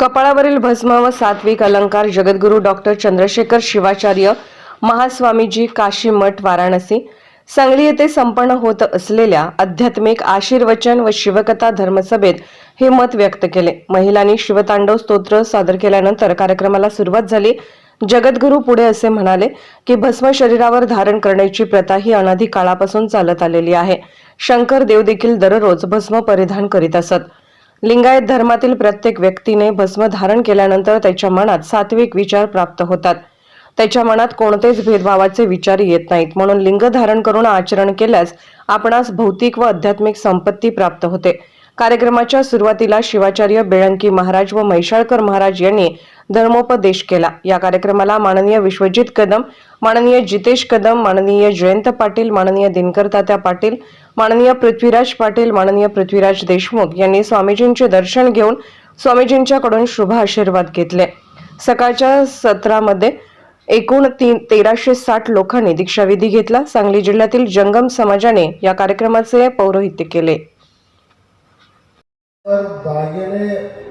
कपाळावरील भस्म व सात्विक अलंकार जगद्गुरू डॉक्टर चंद्रशेखर शिवाचार्य महास्वामीजी काशी मठ वाराणसी. सांगली येथे संपन्न होत असलेल्या आध्यात्मिक आशीर्वचन व शिवकथा धर्मसभेत हे मत व्यक्त केले. महिलांनी शिवतांडव स्तोत्र सादर केल्यानंतर कार्यक्रमाला सुरुवात झाली. जगद्गुरू पुढे असे म्हणाले की भस्म शरीरावर धारण करण्याची प्रथा ही अनादी काळापासून चालत आलेली आहे. शंकर देव देखील दररोज भस्म परिधान करीत असत. लिंगायत धर्मातील प्रत्येक व्यक्तीने भस्म धारण केल्यानंतर त्याच्या मनात सात्विक विचार प्राप्त होतात. त्याच्या मनात कोणतेच भेदभावाचे विचार येत नाहीत. म्हणून लिंग धारण करून आचरण केल्यास आपणास भौतिक व आध्यात्मिक संपत्ती प्राप्त होते. कार्यक्रमाच्या सुरुवातीला शिवाचार्य बेळंकी महाराज व म्हैशाळकर महाराज यांनी धर्मोपदेश केला. या कार्यक्रमाला माननीय विश्वजित कदम माननीय जितेश कदम माननीय जयंत पाटील माननीय दिनकर तात्या पाटील माननीय पृथ्वीराज पाटील माननीय पृथ्वीराज देशमुख यांनी स्वामीजींचे दर्शन घेऊन स्वामीजींच्याकडून शुभ आशीर्वाद घेतले. सकाळच्या सत्रामध्ये एकूण तीन तेराशे साठ लोकांनी दीक्षाविधी घेतला. सांगली जिल्ह्यातील जंगम समाजाने या कार्यक्रमाचे पौरोहित्य केले. तर दागिने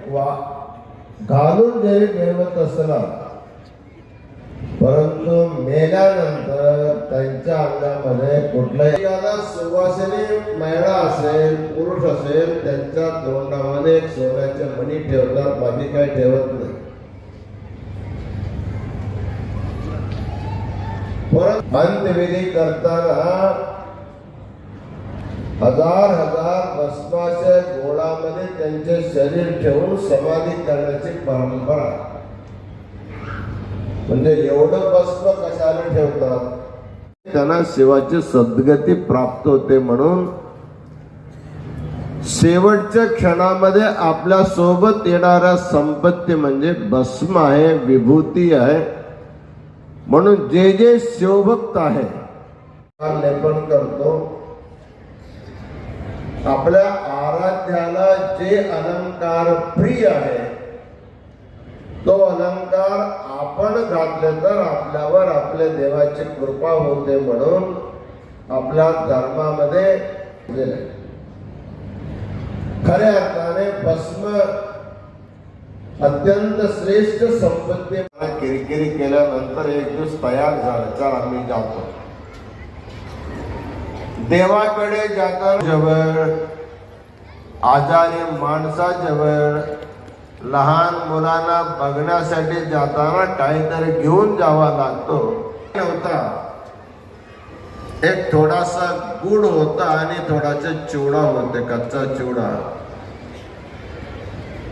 वा घालून जरी मिळवत असला परंतु मेल्यानंतर त्यांच्या अंगामध्ये कुठल्याही सुवासिनी महिला असेल पुरुष असेल त्यांच्या तोंडामध्ये एक सोन्याचे मणी ठेवतात बाकी काही ठेवत नाही. परत अंत्यविधी करताना हजार हजार भस्माच्या गोळामध्ये त्यांचे शरीर ठेवून समाधी करण्याची परंपरा म्हणजे एवढं भस्म कशाला ठेवतात? त्यांना शिवाची सद्गती प्राप्त होते म्हणून शेवटच्या क्षणामध्ये आपल्यासोबत येणाऱ्या संपत्ती म्हणजे भस्म आहे विभूती आहे. म्हणून जे जे शिवभक्त आहे लेपन करतो. आपल्या आराध्याला जे अलंकार प्रिय आहे तो अलंकार आपण घातले तर आपल्यावर आपल्या देवाची कृपा होते म्हणून आपल्या धर्मामध्ये खऱ्या अर्थाने भस्म अत्यंत श्रेष्ठ संपत्ती. किरकिरी केल्यानंतर एक दिवस तयार झाल्याचा आम्ही जातो. देवाकडे जाताना जवळ आजारी माणसाजवळ लहान मुलांना बघण्यासाठी जाताना काहीतरी घेऊन जावा लागतो. होता? एक थोडासा गुड होता आणि थोडासा चिवडा होते कच्चा चिवडा.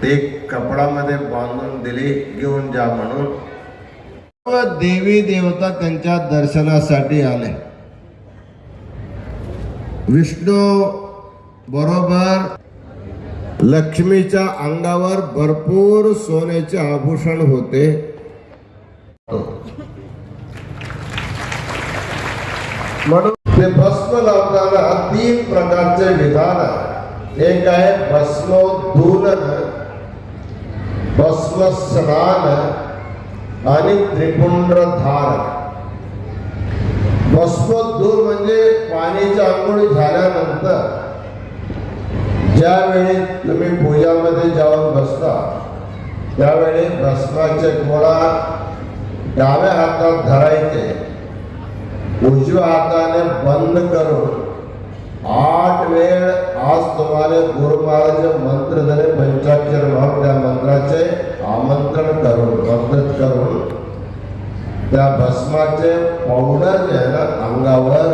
ते कपडामध्ये बांधून दिली घेऊन जा म्हणून. व देवी देवता त्यांच्या दर्शनासाठी आले. विष्णू, बरोबर. लक्ष्मीच्या अंगावर भरपूर सोन्याचे आभूषण होते. भस्म लावताना तीन प्रकारचे विधान एक आहे भस्मोद्धूलन भस्म स्नान त्रिपुंड धार भस्मोद्धूर म्हणजे पाण्याची आंघोळ झाल्यानंतर ज्यावेळी तुम्ही पूजामध्ये जाऊन बसता त्यावेळी भस्माचे गोळा डाव्या हातात धरायचे उजव्या हाताने बंद करून आठ वेळ आज तुम्हाला गुरु महाराज मंत्र झाले पंचाक्षर भाव त्या मंत्राचे आमंत्रण करून मदत करून त्या भस्माचे पावडर जे आहे ना अंगावर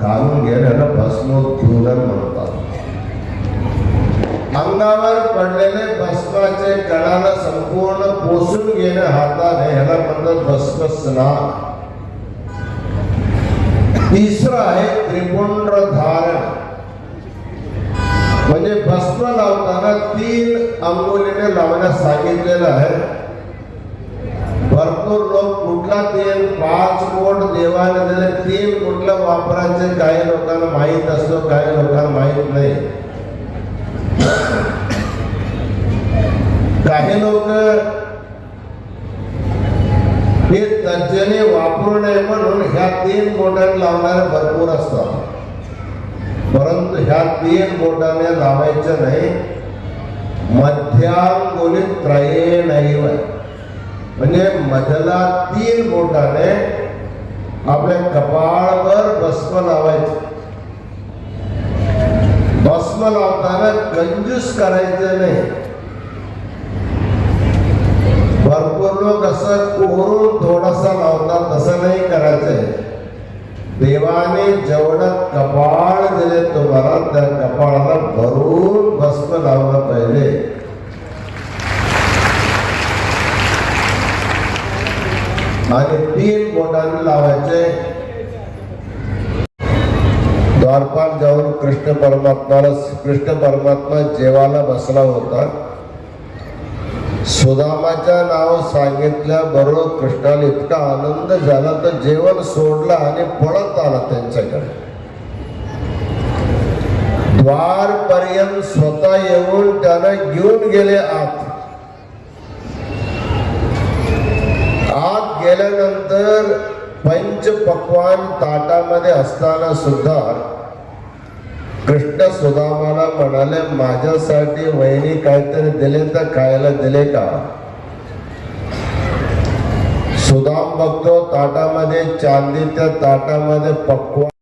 घालून घेणं भस्मोद्धूलन म्हणतात. अंगावर पडलेले भस्माचे कणाला संपूर्ण पोसून घेणे हाताने ह्याला म्हणतात भस्म स्नान तिसरं आहे त्रिपुंड धारण म्हणजे भस्म लावताना तीन अंगोलीने लावण्यास सांगितलेलं आहे. भरपूर लोक कुठला तेल पाच कोट देवाने दिले तेल कुठलं वापरायचे काही लोकांना माहीत असतो काही लोकांना माहीत नाही. काही लोक हे तज्जने वापरू नये म्हणून ह्या तीन बोटात लावणारे भरपूर असतात. परंतु ह्या तीन बोटाने लावायचं नाही. मध्यांगोलीत त्रये नाही म्हणजे मधला तीन बोटाने आपल्या कपाळवर भस्म लावायचं. भस्म लावताना कंजूस करायचं नाही. भरपूर लोक असं कोरून थोडासा लावतात तसं नाही करायचंय देवाने जेवढं कपाळ दिले तुम्हाला त्या कपाळाला भरून भस्म लावलं पाहिजे. आणि तीन बोटांनी लावायचे. द्वारपाल जाऊन कृष्ण परमात्माला कृष्ण परमात्मा जेवाला बसला होता. सुदामाच्या नाव सांगितल्या बरोबर कृष्णाला इतका आनंद झाला तर जेवण सोडला आणि पळत आला त्यांच्याकडे. द्वार पर्यंत स्वतः येऊन त्यानं घेऊन गेले आत. गेल्यानंतर पंच पक्वान ताटामध्ये असताना सुद्धा कृष्ण सुदामाला म्हणाले माझ्यासाठी वहिनी काहीतरी दिले तर खायला दिले का? सुदाम बघतो ताटामध्ये चांदीच्या ताटामध्ये पक्वान